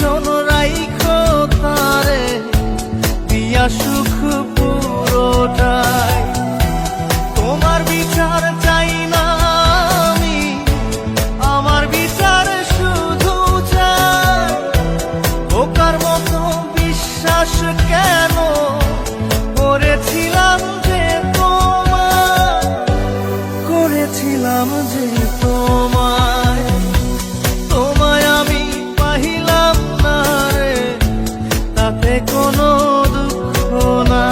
জন রাইখো তারে সুখ পুরোটাই। তোমার বিচার চাই না আমি, আমার বিচার শুধু চাই। বোকার মতো বিশ্বাস কেন করেছিলাম যে তোমার করেছিলাম যে তাতে কোনো দুঃখ না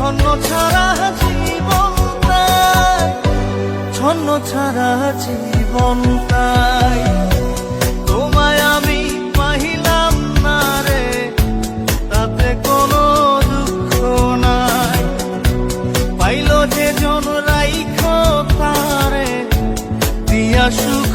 ছন্ন ছাড়া জীবন তাই, ছন্ন ছাড়া জীবন তাই। তোমায় আমি পাহিলাম না রে, তাতে কোনো দুঃখ নাই। পাইল যে জন রাইখো তারে, দিয়া সুখ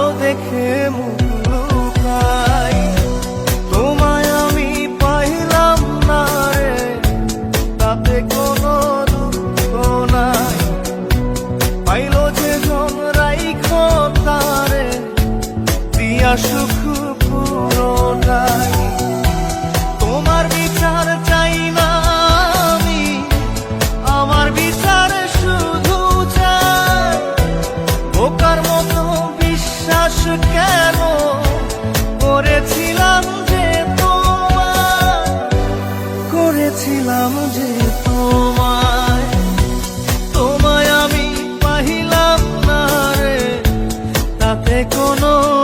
আলো দেখে মুখ লুকাই তোমায় আমি পাইলাম না রে, তাতে কোনো দুঃখ নাই। পাইল যে জন রাইখো তারে, দিয়া সুখ পুরোটাই তোমার কোনো